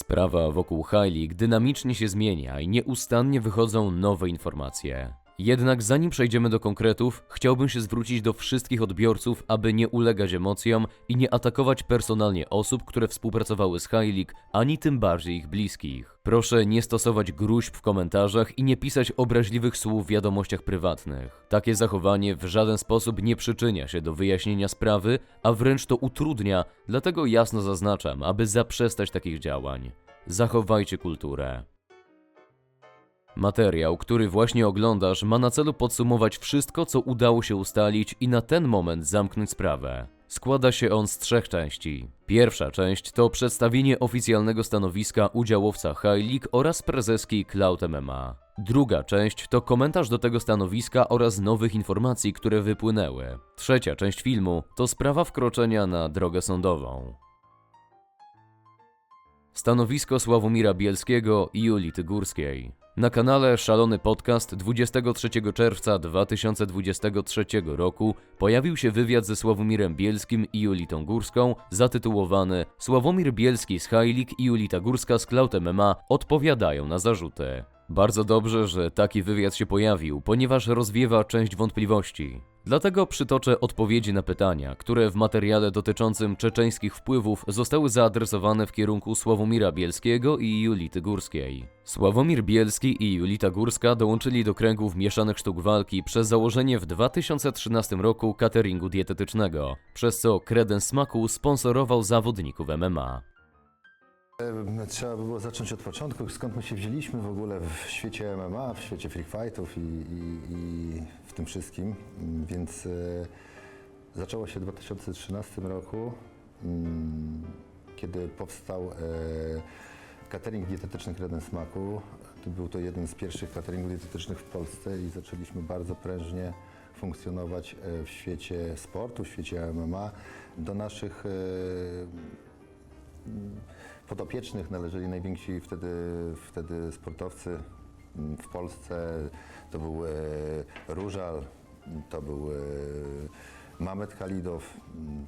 Sprawa wokół League dynamicznie się zmienia i nieustannie wychodzą nowe informacje. Jednak zanim przejdziemy do konkretów, chciałbym się zwrócić do wszystkich odbiorców, aby nie ulegać emocjom i nie atakować personalnie osób, które współpracowały z League, ani tym bardziej ich bliskich. Proszę nie stosować gruźb w komentarzach i nie pisać obraźliwych słów w wiadomościach prywatnych. Takie zachowanie w żaden sposób nie przyczynia się do wyjaśnienia sprawy, a wręcz to utrudnia, dlatego jasno zaznaczam, aby zaprzestać takich działań. Zachowajcie kulturę. Materiał, który właśnie oglądasz, ma na celu podsumować wszystko, co udało się ustalić i na ten moment zamknąć sprawę. Składa się on z trzech części. Pierwsza część to przedstawienie oficjalnego stanowiska udziałowca High League oraz prezeski Cloud MMA. Druga część to komentarz do tego stanowiska oraz nowych informacji, które wypłynęły. Trzecia część filmu to sprawa wkroczenia na drogę sądową. Stanowisko Sławomira Bielskiego i Julity Górskiej. Na kanale Szalony Podcast 23 czerwca 2023 roku pojawił się wywiad ze Sławomirem Bielskim i Julitą Górską zatytułowany Sławomir Bielski z League i Julita Górska z Cloud MMA odpowiadają na zarzuty. Bardzo dobrze, że taki wywiad się pojawił, ponieważ rozwiewa część wątpliwości. Dlatego przytoczę odpowiedzi na pytania, które w materiale dotyczącym czeczeńskich wpływów zostały zaadresowane w kierunku Sławomira Bielskiego i Julity Górskiej. Sławomir Bielski i Julita Górska dołączyli do kręgów mieszanych sztuk walki przez założenie w 2013 roku cateringu dietetycznego, przez co Kredens Smaku sponsorował zawodników MMA. E, Trzeba by było zacząć od początku, skąd my się wzięliśmy w ogóle w świecie MMA, w świecie free fightów i, i, i w tym wszystkim. Mm, Więc e, zaczęło się w 2013 roku, mm, kiedy powstał e, catering dietetyczny Kredens Smaku. To Był to jeden z pierwszych cateringów dietetycznych w Polsce i zaczęliśmy bardzo prężnie funkcjonować w świecie sportu, w świecie MMA. Do naszych podopiecznych należeli najwięksi wtedy, wtedy sportowcy w Polsce. To był e, Różal, to był e, Mamet Khalidow,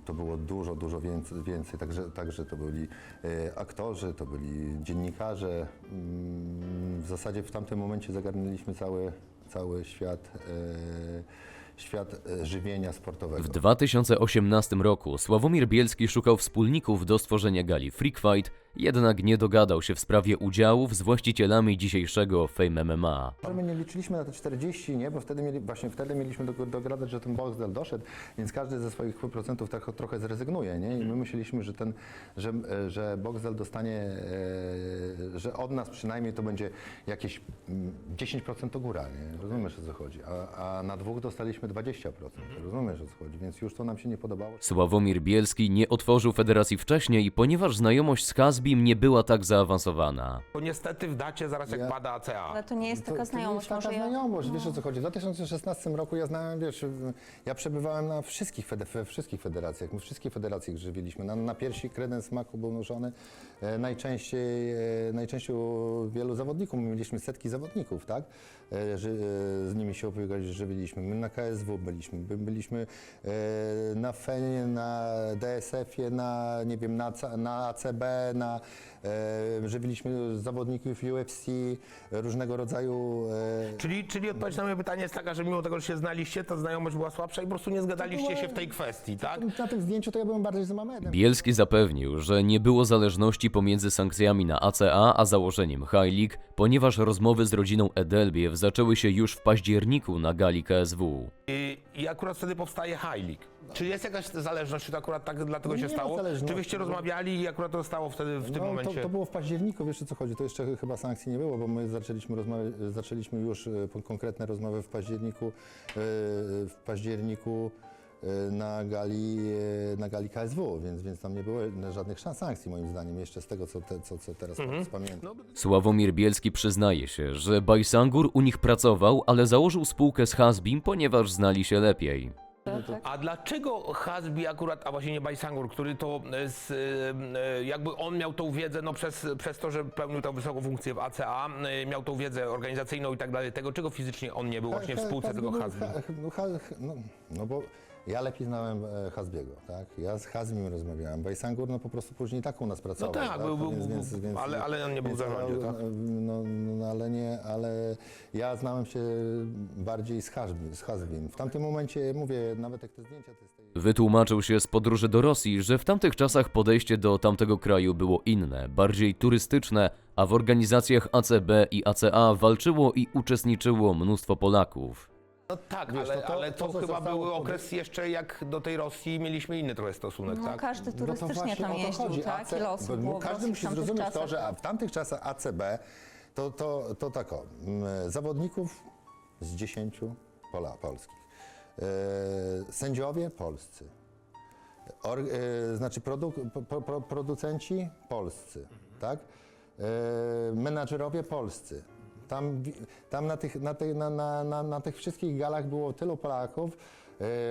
to było dużo, dużo więcej. Także, także to byli e, aktorzy, to byli dziennikarze. Mm, W zasadzie w tamtym momencie zagarnęliśmy cały, cały świat, świat e, żywienia sportowego. W 2018 roku Sławomir Bielski szukał wspólników do stworzenia gali Freak Fight, jednak nie dogadał się w sprawie udziałów z właścicielami dzisiejszego Fame MMA. My nie liczyliśmy na te 40, nie? Bo wtedy mieli, właśnie wtedy mieliśmy do- dogradać, że ten Boxdel doszedł, więc każdy ze swoich procentów tak trochę zrezygnuje, nie? I my myśleliśmy, że ten, że, e, że Boxdel dostanie, e, że od nas przynajmniej to będzie jakieś mm, 10% to góra, nie? Rozumiesz o co chodzi? A, a na dwóch dostaliśmy 20%, rozumiesz o co chodzi? Więc już to nam się nie podobało. Sławomir Bielski nie otworzył federacji wcześniej, ponieważ znajomość z Hasbim nie była tak zaawansowana. Bo niestety w dacie zaraz jak Ja- pada ACA. Ale to nie jest taka znajomość. To nie jest taka ja... znajomość, wiesz o co chodzi. W 2016 roku ja znałem, wiesz, ja przebywałem na wszystkich, fede, we wszystkich federacjach, my wszystkie federacje żywiliśmy. Na, na piersi kredens smaku był noszony e, najczęściej, e, najczęściej u wielu zawodników. My mieliśmy setki zawodników, tak? E, e, z nimi się opiekwali, żywiliśmy. My na KSW byliśmy, by, byliśmy e, na FEN-ie, na DSF-ie, na, nie wiem, na, na ACB, na, żywiliśmy zawodników UFC, różnego rodzaju e, Czyli, czyli odpowiedź na moje pytanie jest taka, że mimo tego, że się znaliście, ta znajomość była słabsza i po prostu nie zgadaliście się w tej kwestii, tak? Na tym zdjęciu to ja byłem bardziej z Mamedem. Bielski zapewnił, że nie było zależności pomiędzy sankcjami na ACA a założeniem High League, ponieważ rozmowy z rodziną Edelbiew zaczęły się już w październiku na gali KSW. I, I akurat wtedy powstaje High League. Czy jest jakaś zależność, czy to akurat tak dlatego Nie się ma stało? zależności. Czy wyście rozmawiali i akurat to zostało wtedy w tym no, momencie? to, to było w październiku, wiesz o co chodzi, to jeszcze chyba sankcji nie było, bo my zaczęliśmy, rozmawiać, zaczęliśmy już e, po- konkretne rozmowy w październiku, e, w październiku na gali, e, na gali KSW, więc, więc tam nie było żadnych szans sankcji moim zdaniem, jeszcze z tego co, te, co, co teraz Mhm. pamiętam. Sławomir Bielski przyznaje się, że Bajsangur u nich pracował, ale założył spółkę z Hasbim, ponieważ znali się lepiej. Tak. A dlaczego Hasbi akurat, a właśnie nie Bajsangur, który to e, z, e, e, jakby on miał tą wiedzę, no przez, przez to, że pełnił tę wysoką funkcję w ACA, miał tą wiedzę organizacyjną i tak dalej, tego czego fizycznie on nie był właśnie w spółce tego Hasbi? no, ha- no, no bo Ja lepiej znałem e, Hasbiego, tak? Ja z Hasbim rozmawiałem. Bajsangur no po prostu później tak u nas pracował. tak, był- był- był- ale- ale on nie był w więc- zarządzie, tak? No, no ale nie, ale ja znałem się bardziej z Hasbim. Z Hasbim. W tamtym momencie, mówię, nawet jak te zdjęcia... To jest tej... Wytłumaczył się z podróży do Rosji, że w tamtych czasach podejście do tamtego kraju było inne, bardziej turystyczne, a w organizacjach ACB i ACA walczyło i uczestniczyło mnóstwo Polaków. No tak, Wiesz, ale, no to- ale to, to, co chyba zostało był pod- okres jeszcze jak do tej Rosji mieliśmy inny trochę stosunek, No, tak? każdy No to turystycznie tam jeździł, tak? AC Ile osób bo było w Każdy Rosji w musi tamtych zrozumieć to, czasach? że a w tamtych czasach ACB to, to, to tak o, mm, zawodników z 10 pola, polskich, e, sędziowie polscy, Or, e, znaczy produ, pro, pro, producenci polscy, tak? E, menadżerowie polscy. Tam, tam na, tych, na, tych, na, na, na, na tych wszystkich galach było tylu Polaków,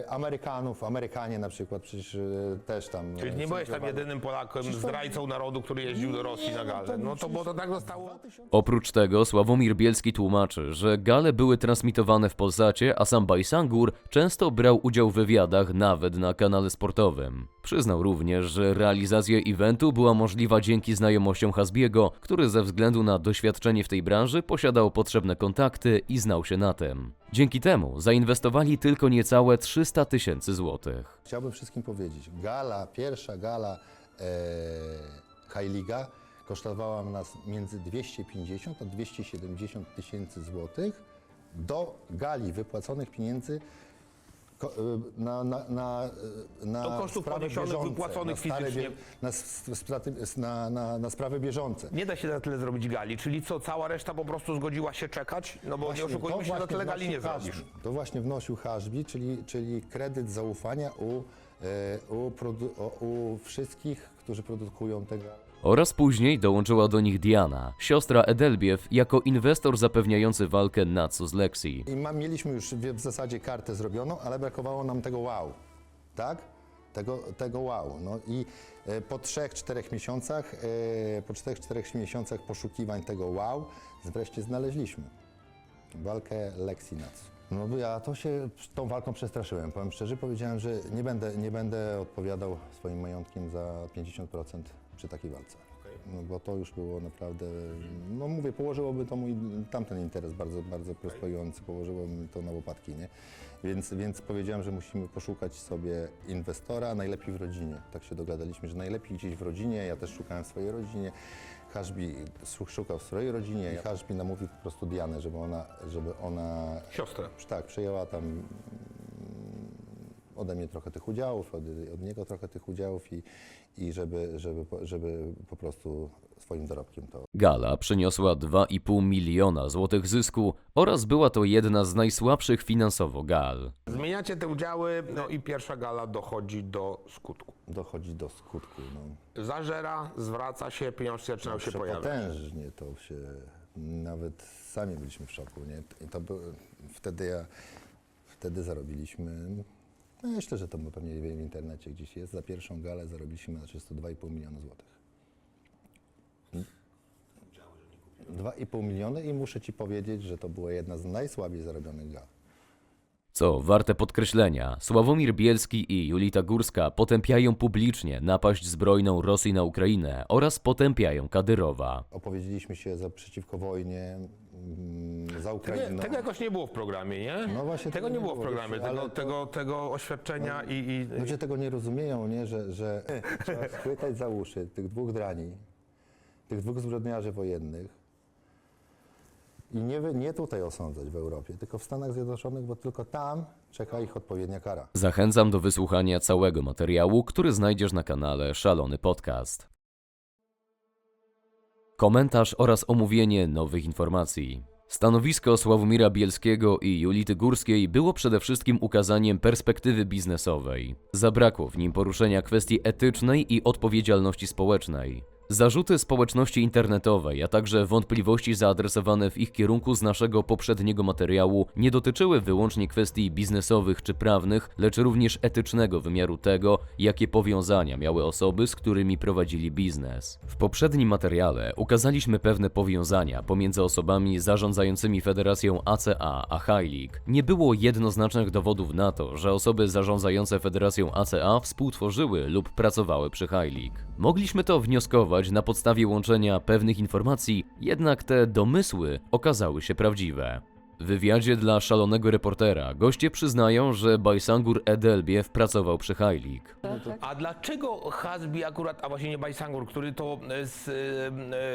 Amerykanów, Amerykanie na przykład przecież e, też tam. Czyli e, nie byłeś tam jedynym Polakiem, zdrajcą narodu, który jeździł do Rosji Nie, na no galę. to No to bo to tak zostało. Oprócz tego Sławomir Bielski tłumaczy, że gale były transmitowane w Polsacie, a sam Bajsangur często brał udział w wywiadach nawet na kanale sportowym. Przyznał również, że realizacja eventu była możliwa dzięki znajomościom Hasbiego, który ze względu na doświadczenie w tej branży posiadał potrzebne kontakty i znał się na tym. Dzięki temu zainwestowali tylko niecałe 300 tysięcy złotych. Chciałbym wszystkim powiedzieć, gala, pierwsza gala e, High Liga kosztowała nas między 250 a 270 tysięcy złotych. Do gali wypłaconych pieniędzy na, na, na, e, na Do kosztów sprawy poniesionych, bieżące, wypłaconych na stare fizycznie. Na, na, na, na sprawy bieżące. Nie da się za tyle zrobić gali, czyli co, cała reszta po prostu zgodziła się czekać? No bo nie oszukujmy się, właśnie tyle gali nie zrobisz. To właśnie wnosił Hashbi, czyli, czyli kredyt zaufania u, e, u, o- u wszystkich, którzy produkują te gale. Oraz później dołączyła do nich Diana, siostra Edelbiew, jako inwestor zapewniający walkę Natsu z Lexi. I ma, mieliśmy już w, w zasadzie kartę zrobioną, ale brakowało nam tego wow, tak? Tego, tego wow. No i e, po 3-4 miesiącach, e, po 4-4 miesiącach poszukiwań tego wow, wreszcie znaleźliśmy walkę Lexi Natsu. No bo ja to się tą walką przestraszyłem. Powiem szczerze, powiedziałem, że nie będę, nie będę odpowiadał swoim majątkiem za 50% przy takiej walce. No bo to już było naprawdę, no mówię, położyłoby to mój tamten interes bardzo, bardzo prosperujący, położyłoby mi to na łopatki, nie? Więc, więc powiedziałem, że musimy poszukać sobie inwestora, najlepiej w rodzinie. Tak się dogadaliśmy, że najlepiej gdzieś w rodzinie, ja też szukałem w swojej rodzinie. Haszbi szukał w swojej rodzinie i Haszbi namówił po prostu Dianę, żeby ona, żeby ona Siostrę. tak, przejęła tam ode mnie trochę tych udziałów, od, od niego trochę tych udziałów i, i żeby, żeby, po- żeby po prostu swoim dorobkiem to Gala przyniosła 2,5 miliona złotych zysku oraz była to jedna z najsłabszych finansowo gal. Zmieniacie te udziały, no i pierwsza gala dochodzi do skutku. dochodzi do skutku. No. Zażera, zwraca się, pieniądze zaczynają się pojawiać. Przepotężnie to się, nawet sami byliśmy w szoku, nie? I to był, wtedy ja, wtedy zarobiliśmy, no myślę, że to pewnie w internecie gdzieś jest, za pierwszą galę zarobiliśmy na 302,5 miliona złotych. 2,5 miliony i muszę Ci powiedzieć, że to była jedna z najsłabiej zarobionych gal. Co warte podkreślenia, Sławomir Bielski i Julita Górska potępiają publicznie napaść zbrojną Rosji na Ukrainę oraz potępiają Kadyrowa. Opowiedzieliśmy się za, przeciwko wojnie, za Tego, Ukrainą. tego jakoś nie było w programie, nie? No właśnie tego nie było w programie, tego, ale to- tego, tego oświadczenia i, i Ludzie tego nie rozumieją, nie? Że, że trzeba chwytać za uszy tych dwóch drani, tych dwóch zbrodniarzy wojennych i nie, nie tutaj osądzać w Europie, tylko w Stanach Zjednoczonych, bo tylko tam czeka ich odpowiednia kara. Zachęcam do wysłuchania całego materiału, który znajdziesz na kanale Szalony Podcast. Komentarz oraz omówienie nowych informacji. Stanowisko Sławomira Bielskiego i Julity Górskiej było przede wszystkim ukazaniem perspektywy biznesowej. Zabrakło w nim poruszenia kwestii etycznej i odpowiedzialności społecznej. Zarzuty społeczności internetowej, a także wątpliwości zaadresowane w ich kierunku z naszego poprzedniego materiału nie dotyczyły wyłącznie kwestii biznesowych czy prawnych, lecz również etycznego wymiaru tego, jakie powiązania miały osoby, z którymi prowadzili biznes. W poprzednim materiale ukazaliśmy pewne powiązania pomiędzy osobami zarządzającymi Federacją ACA a High. Nie było jednoznacznych dowodów na to, że osoby zarządzające Federacją ACA współtworzyły lub pracowały przy High. Mogliśmy to wnioskować na podstawie łączenia pewnych informacji, jednak te domysły okazały się prawdziwe. W wywiadzie dla szalonego reportera goście przyznają, że Bajsangur Edelbiew pracował przy High League. A dlaczego Hasbi akurat, a właśnie nie Bajsangur, który to e, z, e,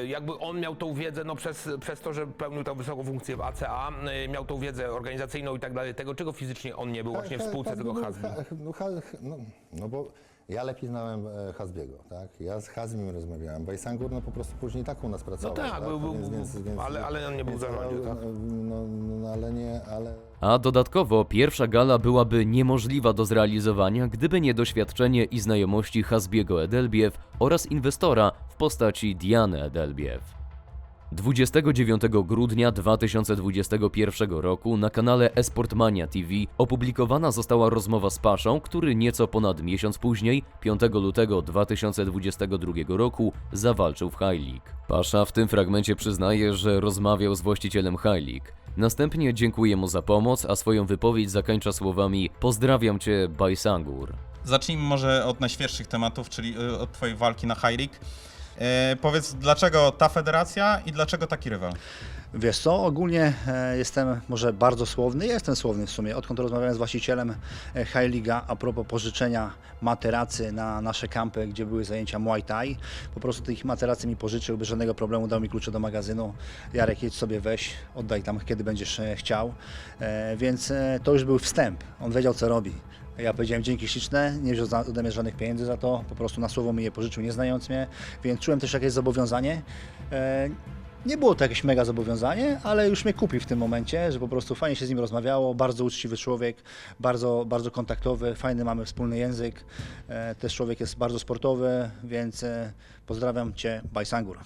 e, jakby on miał tą wiedzę, no przez, przez to, że pełnił tę wysoką funkcję w ACA, miał tą wiedzę organizacyjną i tak dalej, tego czego fizycznie on nie był właśnie w spółce tego Hasbi? Ha- No, ha- no, no bo ja lepiej znałem e, Hasbiego, tak? Ja z Hasbim rozmawiałem. Bajsangur no po prostu później tak u nas No pracował. tak, był, był, Więc- więc- więc- ale, ale on nie był więc- zarządzie, tak? No, no ale nie, ale... A dodatkowo pierwsza gala byłaby niemożliwa do zrealizowania, gdyby nie doświadczenie i znajomości Hasbiego Edelbiew oraz inwestora w postaci Diany Edelbiew. 29 grudnia 2021 roku na kanale Esportmania TV opublikowana została rozmowa z Paszą, który nieco ponad miesiąc później, 5 lutego 2022 roku, zawalczył w High League. Pasza w tym fragmencie przyznaje, że rozmawiał z właścicielem High League. Następnie dziękuję mu za pomoc, a swoją wypowiedź zakończa słowami Pozdrawiam cię, Bajsangur. Zacznijmy może od najświeższych tematów, czyli y, od Twojej walki na High League. E, powiedz, dlaczego ta federacja i dlaczego taki rywal? Wiesz co, ogólnie e, jestem może bardzo słowny, jestem słowny w sumie, odkąd rozmawiałem z właścicielem e, High Liga a propos pożyczenia materacy na nasze kampy, gdzie były zajęcia Muay Thai. Po prostu tych materacy mi pożyczył, bez żadnego problemu dał mi klucze do magazynu. Jarek, jedź sobie weź, oddaj tam kiedy będziesz e, chciał. Więc to już był wstęp, on wiedział co robi. Ja powiedziałem dzięki śliczne, nie wziął za- ode mnie żadnych pieniędzy za to, po prostu na słowo mi je pożyczył, nie znając mnie, więc czułem też jakieś zobowiązanie. E, nie było to jakieś mega zobowiązanie, ale już mnie kupił w tym momencie, że po prostu fajnie się z nim rozmawiało, bardzo uczciwy człowiek, bardzo, bardzo kontaktowy, fajny mamy wspólny język, e, też człowiek jest bardzo sportowy, więc e, pozdrawiam Cię, Bajsangur.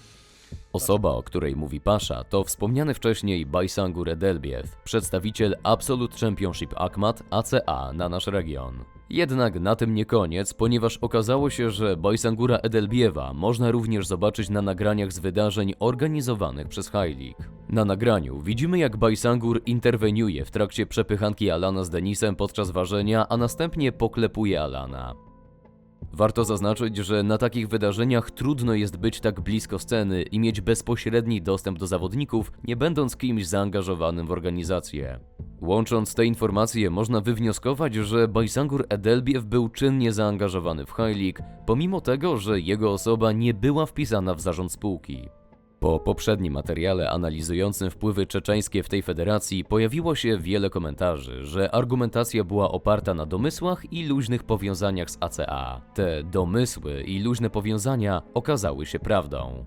Osoba, o której mówi Pasza, to wspomniany wcześniej Bajsangur Edelbiew, przedstawiciel Absolute Championship Akmat ACA na nasz region. Jednak na tym nie koniec, ponieważ okazało się, że Bajsangura Edelbiewa można również zobaczyć na nagraniach z wydarzeń organizowanych przez League. Na nagraniu widzimy jak Bajsangur interweniuje w trakcie przepychanki Alana z Denisem podczas ważenia, a następnie poklepuje Alana. Warto zaznaczyć, że na takich wydarzeniach trudno jest być tak blisko sceny i mieć bezpośredni dostęp do zawodników, nie będąc kimś zaangażowanym w organizację. Łącząc te informacje, można wywnioskować, że Bajsangur Edelbiew był czynnie zaangażowany w League, pomimo tego, że jego osoba nie była wpisana w zarząd spółki. Po poprzednim materiale analizującym wpływy czeczeńskie w tej federacji pojawiło się wiele komentarzy, że argumentacja była oparta na domysłach i luźnych powiązaniach z ACA. Te domysły i luźne powiązania okazały się prawdą.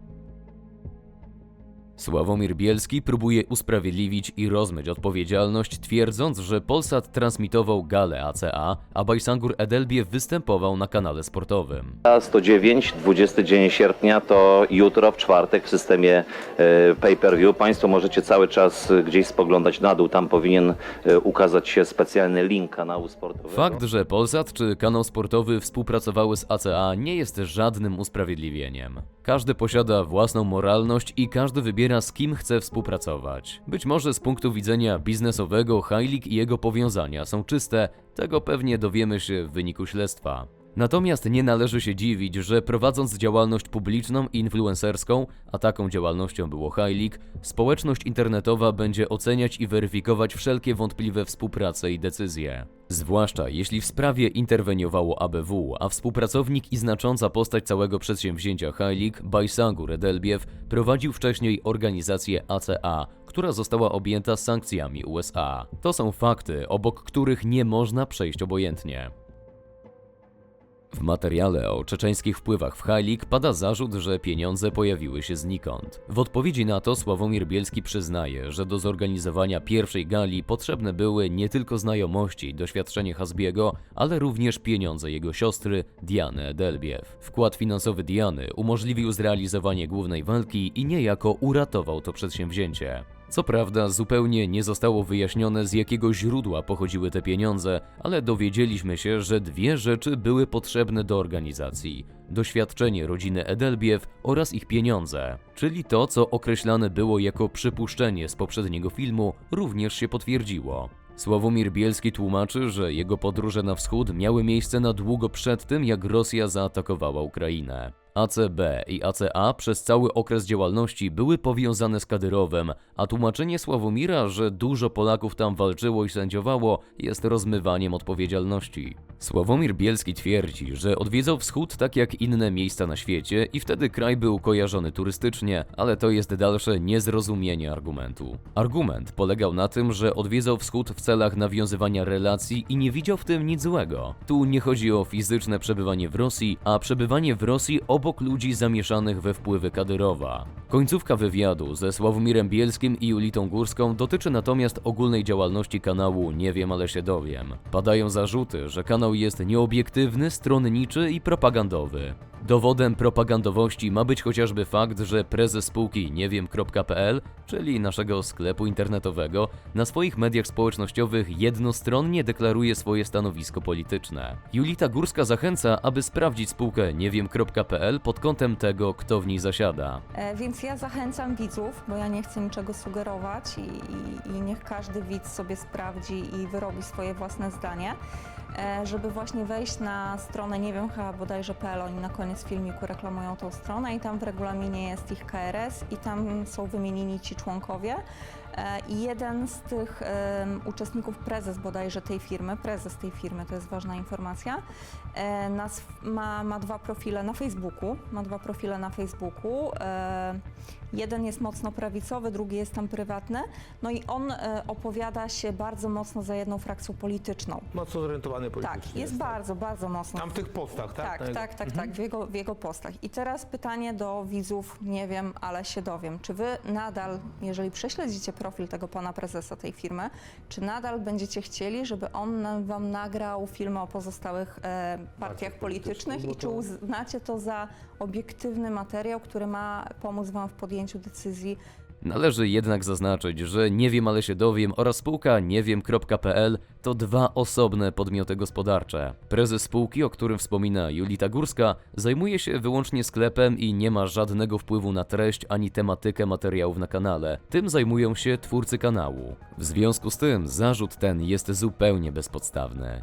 Sławomir Bielski próbuje usprawiedliwić i rozmyć odpowiedzialność, twierdząc, że Polsat transmitował galę ACA, a Bajsangur Edelbiew występował na kanale sportowym. 109, 20 dzień sierpnia to jutro, w czwartek w systemie e, pay-per-view. Państwo możecie cały czas gdzieś spoglądać na dół, tam powinien e, ukazać się specjalny link kanału sportowego. Fakt, że Polsat czy kanał sportowy współpracowały z ACA nie jest żadnym usprawiedliwieniem. Każdy posiada własną moralność i każdy wybiera z kim chce współpracować. Być może z punktu widzenia biznesowego League i jego powiązania są czyste, tego pewnie dowiemy się w wyniku śledztwa. Natomiast nie należy się dziwić, że prowadząc działalność publiczną i influencerską, a taką działalnością było League, społeczność internetowa będzie oceniać i weryfikować wszelkie wątpliwe współprace i decyzje. Zwłaszcza jeśli w sprawie interweniowało ABW, a współpracownik i znacząca postać całego przedsięwzięcia High League, Bajsangur Edelbiew, prowadził wcześniej organizację ACA, która została objęta sankcjami USA. To są fakty, obok których nie można przejść obojętnie. W materiale o czeczeńskich wpływach w Hajlik pada zarzut, że pieniądze pojawiły się znikąd. W odpowiedzi na to Sławomir Bielski przyznaje, że do zorganizowania pierwszej gali potrzebne były nie tylko znajomości i doświadczenie Hasbiego, ale również pieniądze jego siostry Diany Edelbiew. Wkład finansowy Diany umożliwił zrealizowanie głównej walki i niejako uratował to przedsięwzięcie. Co prawda, zupełnie nie zostało wyjaśnione, z jakiego źródła pochodziły te pieniądze, ale dowiedzieliśmy się, że dwie rzeczy były potrzebne do organizacji: doświadczenie rodziny Edelbiew oraz ich pieniądze. Czyli to, co określane było jako przypuszczenie z poprzedniego filmu, również się potwierdziło. Sławomir Bielski tłumaczy, że jego podróże na wschód miały miejsce na długo przed tym, jak Rosja zaatakowała Ukrainę. ACB i ACA przez cały okres działalności były powiązane z Kadyrowem, a tłumaczenie Sławomira, że dużo Polaków tam walczyło i sędziowało, jest rozmywaniem odpowiedzialności. Sławomir Bielski twierdzi, że odwiedzał wschód tak jak inne miejsca na świecie i wtedy kraj był kojarzony turystycznie, ale to jest dalsze niezrozumienie argumentu. Argument polegał na tym, że odwiedzał wschód w celach nawiązywania relacji i nie widział w tym nic złego. Tu nie chodzi o fizyczne przebywanie w Rosji, a przebywanie w Rosji obok ludzi zamieszanych we wpływy Kadyrowa. Końcówka wywiadu ze Sławomirem Bielskim i Julitą Górską dotyczy natomiast ogólnej działalności kanału Nie wiem, ale się dowiem. Padają zarzuty, że kanał jest nieobiektywny, stronniczy i propagandowy. Dowodem propagandowości ma być chociażby fakt, że prezes spółki niewiem.pl, czyli naszego sklepu internetowego, na swoich mediach społecznościowych jednostronnie deklaruje swoje stanowisko polityczne. Julita Górska zachęca, aby sprawdzić spółkę niewiem.pl pod kątem tego, kto w niej zasiada. E, Więc ja zachęcam widzów, bo ja nie chcę niczego sugerować i, i, i niech każdy widz sobie sprawdzi i wyrobi swoje własne zdanie, żeby właśnie wejść na stronę, nie wiem, chyba bodajże.pl, oni na koniec filmiku reklamują tą stronę i tam w regulaminie jest ich KRS i tam są wymienieni ci członkowie. E, I jeden z tych uczestników, prezes bodajże tej firmy, prezes tej firmy, to jest ważna informacja, e, nas, ma, ma dwa profile na Facebooku. Ma dwa profile na Facebooku. E, jeden jest mocno prawicowy, drugi jest tam prywatny. No i on e, opowiada się bardzo mocno za jedną frakcją polityczną. Mocno zorientowany politycznie. Tak, jest bardzo, bardzo mocno. Tam w tych postach, tak? Tak, jego- tak, tak, tak, w jego, w jego postach. I teraz pytanie do widzów, nie wiem, ale się dowiem. Czy wy nadal, jeżeli prześledzicie profil tego pana prezesa tej firmy, czy nadal będziecie chcieli, żeby on wam nagrał filmy o pozostałych e, partiach politycznych? I czy uznacie to za obiektywny materiał, który ma pomóc wam w podjęciu decyzji Należy jednak zaznaczyć, że Nie wiem, ale się dowiem oraz spółka niewiem.pl to dwa osobne podmioty gospodarcze. Prezes spółki, o którym wspomina Julita Górska, zajmuje się wyłącznie sklepem i nie ma żadnego wpływu na treść ani tematykę materiałów na kanale. Tym zajmują się twórcy kanału. W związku z tym zarzut ten jest zupełnie bezpodstawny.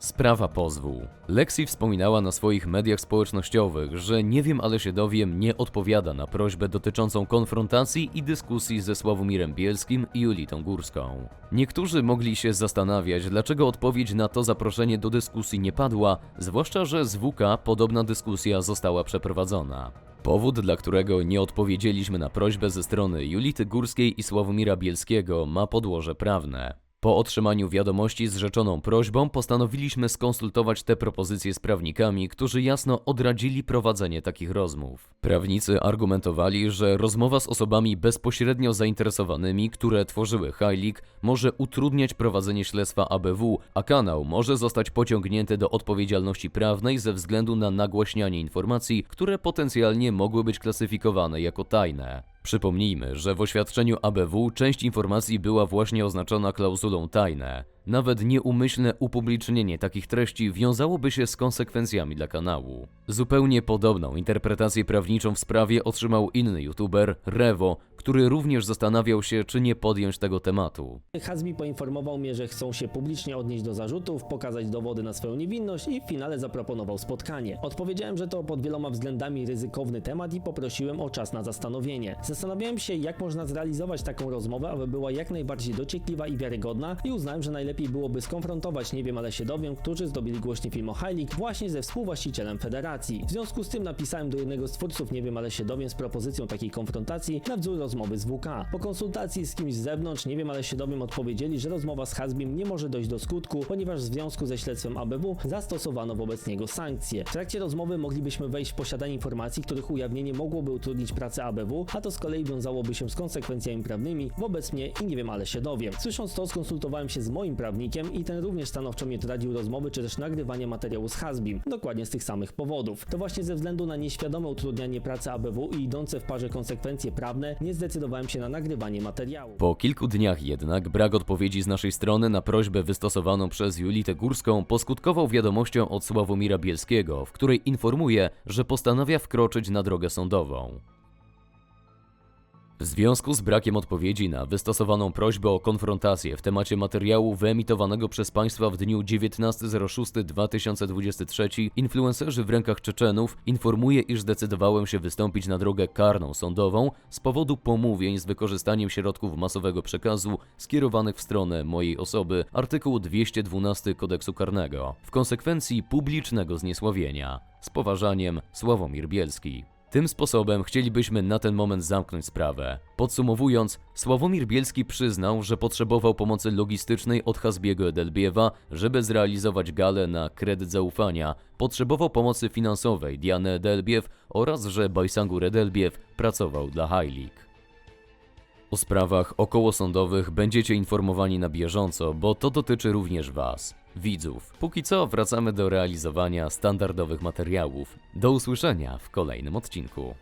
Sprawa pozwu. Lexi wspominała na swoich mediach społecznościowych, że nie wiem, ale się dowiem nie odpowiada na prośbę dotyczącą konfrontacji i dyskusji ze Sławomirem Bielskim i Julitą Górską. Niektórzy mogli się zastanawiać, dlaczego odpowiedź na to zaproszenie do dyskusji nie padła, zwłaszcza, że z WK podobna dyskusja została przeprowadzona. Powód, dla którego nie odpowiedzieliśmy na prośbę ze strony Julity Górskiej i Sławomira Bielskiego ma podłoże prawne. Po otrzymaniu wiadomości z rzeczoną prośbą postanowiliśmy skonsultować te propozycje z prawnikami, którzy jasno odradzili prowadzenie takich rozmów. Prawnicy argumentowali, że rozmowa z osobami bezpośrednio zainteresowanymi, które tworzyły High może utrudniać prowadzenie śledztwa ABW, a kanał może zostać pociągnięty do odpowiedzialności prawnej ze względu na nagłaśnianie informacji, które potencjalnie mogły być klasyfikowane jako tajne. Przypomnijmy, że w oświadczeniu ABW część informacji była właśnie oznaczona klauzulą tajne. Nawet nieumyślne upublicznienie takich treści wiązałoby się z konsekwencjami dla kanału. Zupełnie podobną interpretację prawniczą w sprawie otrzymał inny youtuber, Revo, który również zastanawiał się, czy nie podjąć tego tematu. Hazbi poinformował mnie, że chcą się publicznie odnieść do zarzutów, pokazać dowody na swoją niewinność i w finale zaproponował spotkanie. Odpowiedziałem, że to pod wieloma względami ryzykowny temat i poprosiłem o czas na zastanowienie. Zastanawiałem się, jak można zrealizować taką rozmowę, aby była jak najbardziej dociekliwa i wiarygodna i uznałem, że najlepiej lepiej byłoby skonfrontować Nie wiem, ale się dowiem, którzy zdobyli głośny film o League właśnie ze współwłaścicielem federacji. W związku z tym napisałem do jednego z twórców Nie wiem, ale się dowiem z propozycją takiej konfrontacji na wzór rozmowy z WK. Po konsultacji z kimś z zewnątrz Nie wiem, ale się dowiem odpowiedzieli, że rozmowa z Hasbim nie może dojść do skutku, ponieważ w związku ze śledztwem ABW zastosowano wobec niego sankcje. W trakcie rozmowy moglibyśmy wejść w posiadanie informacji, których ujawnienie mogłoby utrudnić pracę ABW, a to z kolei wiązałoby się z konsekwencjami prawnymi wobec mnie i nie wiem, ale się dowiem. Słysząc to, skonsultowałem się z moim i ten również stanowczo mnie radził rozmowy czy też nagrywania materiału z Hasbim, dokładnie z tych samych powodów. To właśnie ze względu na nieświadome utrudnianie pracy ABW i idące w parze konsekwencje prawne, nie zdecydowałem się na nagrywanie materiału. Po kilku dniach jednak brak odpowiedzi z naszej strony na prośbę wystosowaną przez Julitę Górską poskutkował wiadomością od Sławomira Bielskiego, w której informuje, że postanawia wkroczyć na drogę sądową. W związku z brakiem odpowiedzi na wystosowaną prośbę o konfrontację w temacie materiału wyemitowanego przez państwa w dniu 19.06.2023 influencerzy w rękach Czeczenów informuje, iż zdecydowałem się wystąpić na drogę karną sądową z powodu pomówień z wykorzystaniem środków masowego przekazu skierowanych w stronę mojej osoby artykuł 212 kodeksu karnego w konsekwencji publicznego zniesławienia. Z poważaniem Sławomir Bielski. Tym sposobem chcielibyśmy na ten moment zamknąć sprawę. Podsumowując, Sławomir Bielski przyznał, że potrzebował pomocy logistycznej od Hasbiego Edelbiewa, żeby zrealizować galę na kredyt zaufania. Potrzebował pomocy finansowej Diany Edelbiew oraz, że Bajsangur Edelbiew pracował dla League. O sprawach okołosądowych będziecie informowani na bieżąco, bo to dotyczy również Was, widzów. Póki co wracamy do realizowania standardowych materiałów. Do usłyszenia w kolejnym odcinku.